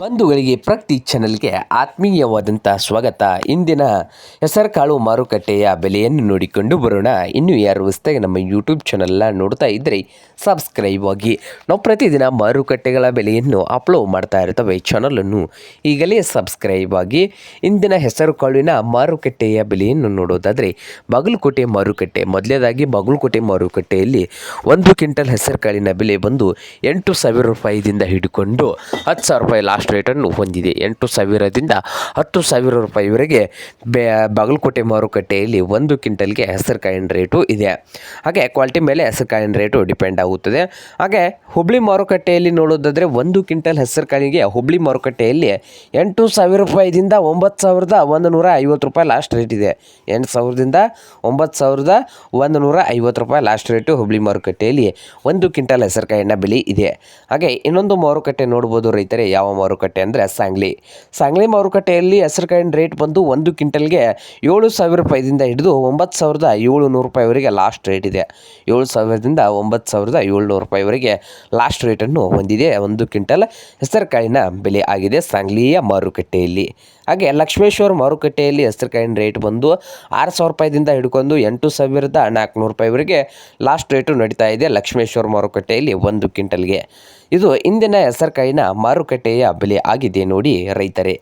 ಬಂಧುಗಳಿಗೆ ಪ್ರತಿ ಚಾನಲ್ಗೆ ಆತ್ಮೀಯವಾದಂಥ ಸ್ವಾಗತ. ಇಂದಿನ ಹೆಸರುಕಾಳು ಮಾರುಕಟ್ಟೆಯ ಬೆಲೆಯನ್ನು ನೋಡಿಕೊಂಡು ಬರೋಣ. ಇನ್ನು ಯಾರು ಹೊಸ್ತಾಗಿ ನಮ್ಮ ಯೂಟ್ಯೂಬ್ ಚಾನಲ್ನ ನೋಡ್ತಾ ಇದ್ದರೆ ಸಬ್ಸ್ಕ್ರೈಬ್ ಆಗಿ. ನಾವು ಪ್ರತಿದಿನ ಮಾರುಕಟ್ಟೆಗಳ ಬೆಲೆಯನ್ನು ಅಪ್ಲೋಡ್ ಮಾಡ್ತಾ ಇರ್ತವೆ ಚಾನಲನ್ನು ಈಗಲೇ ಸಬ್ಸ್ಕ್ರೈಬ್ ಆಗಿ. ಇಂದಿನ ಹೆಸರುಕಾಳಿನ ಮಾರುಕಟ್ಟೆಯ ಬೆಲೆಯನ್ನು ನೋಡೋದಾದರೆ, ಬಾಗಲಕೋಟೆ ಮಾರುಕಟ್ಟೆ, ಮೊದಲೇದಾಗಿ ಬಾಗಲಕೋಟೆ ಮಾರುಕಟ್ಟೆಯಲ್ಲಿ ಒಂದು ಕ್ವಿಂಟಲ್ ಹೆಸರುಕಾಳಿನ ಬೆಲೆ ಬಂದು ಎಂಟು ಸಾವಿರ ರೂಪಾಯಿದಿಂದ ಹಿಡ್ಕೊಂಡು ಹತ್ತು ಸಾವಿರ ರೂಪಾಯಿ ಲಾಸ್ಟ್ ರೇಟನ್ನು ಹೊಂದಿದೆ. ಎಂಟು ಸಾವಿರದಿಂದ ಹತ್ತು ಸಾವಿರ ರೂಪಾಯಿವರೆಗೆ ಬೆ, ಬಾಗಲಕೋಟೆ ಮಾರುಕಟ್ಟೆಯಲ್ಲಿ ಒಂದು ಕ್ವಿಂಟಲ್ಗೆ ಹೆಸರುಕಾಳಿನ ರೇಟು ಇದೆ. ಹಾಗೆ ಕ್ವಾಲಿಟಿ ಮೇಲೆ ಹೆಸರುಕಾಳಿನ ರೇಟು ಡಿಪೆಂಡ್ ಆಗುತ್ತದೆ. ಹಾಗೆ ಹುಬ್ಳಿ ಮಾರುಕಟ್ಟೆಯಲ್ಲಿ ನೋಡೋದಾದರೆ ಒಂದು ಕ್ವಿಂಟಲ್ ಹೆಸರುಕಾಳಿಗೆ ಹುಬ್ಳಿ ಮಾರುಕಟ್ಟೆಯಲ್ಲಿ ಎಂಟು ಸಾವಿರ ರೂಪಾಯಿದಿಂದ ಒಂಬತ್ತು ಸಾವಿರದ ಒಂದು ನೂರ ಐವತ್ತು ರೂಪಾಯಿ ಲಾಸ್ಟ್ ರೇಟ್ ಇದೆ. ಎಂಟು ಸಾವಿರದಿಂದ ಒಂಬತ್ತು ಸಾವಿರದ ಒಂದು ನೂರ ಐವತ್ತು ರೂಪಾಯಿ ಲಾಸ್ಟ್ ರೇಟು ಹುಬ್ಳಿ ಮಾರುಕಟ್ಟೆಯಲ್ಲಿ ಒಂದು ಕ್ವಿಂಟಲ್ ಹೆಸರುಕಾಯಿನ ಬೆಲೆ ಇದೆ. ಹಾಗೆ ಇನ್ನೊಂದು ಮಾರುಕಟ್ಟೆ ನೋಡ್ಬೋದು ರೈತರೇ, ಯಾವ ಮಾರುಕಟ್ಟೆ ಅಂದರೆ ಸಾಂಗ್ಲಿ. ಸಾಂಗ್ಲಿ ಮಾರುಕಟ್ಟೆಯಲ್ಲಿ ಹೆಸರುಕಾಯಿನ ರೇಟ್ ಬಂದು ಒಂದು ಕ್ವಿಂಟಲ್ಗೆ ಏಳು ಸಾವಿರ ರೂಪಾಯಿದಿಂದ ಹಿಡಿದು ಒಂಬತ್ತು ಸಾವಿರದ ಏಳು ನೂರು ರೂಪಾಯಿವರೆಗೆ ಲಾಸ್ಟ್ ರೇಟ್ ಇದೆ. ಏಳು ಸಾವಿರದಿಂದ ಒಂಬತ್ತು ಸಾವಿರದ ಏಳ್ನೂರು ರೂಪಾಯಿವರೆಗೆ ಲಾಸ್ಟ್ ರೇಟನ್ನು ಹೊಂದಿದೆ. ಒಂದು ಕ್ವಿಂಟಲ್ ಹೆಸರುಕಾಳಿನ ಬೆಲೆ ಆಗಿದೆ ಸಾಂಗ್ಲಿಯ ಮಾರುಕಟ್ಟೆಯಲ್ಲಿ. ಹಾಗೆ ಲಕ್ಷ್ಮೇಶ್ವರ ಮಾರುಕಟ್ಟೆಯಲ್ಲಿ ಹೆಸರುಕಾಯಿನ ರೇಟ್ ಬಂದು ಆರು ಸಾವಿರ ರೂಪಾಯಿದಿಂದ ಹಿಡ್ಕೊಂಡು ಎಂಟು ಸಾವಿರದ ನಾಲ್ಕುನೂರು ರೂಪಾಯಿವರೆಗೆ ಲಾಸ್ಟ್ ರೇಟು ನಡೀತಾ ಇದೆ ಲಕ್ಷ್ಮೇಶ್ವರ ಮಾರುಕಟ್ಟೆಯಲ್ಲಿ ಒಂದು ಕ್ವಿಂಟಲ್ಗೆ. ಇದು ಇಂದಿನ ಹೆಸರುಕಾಯಿನ ಮಾರುಕಟ್ಟೆಯ ಬೆಲೆ ಆಗಿದೆ ನೋಡಿ ರೈತರೇ.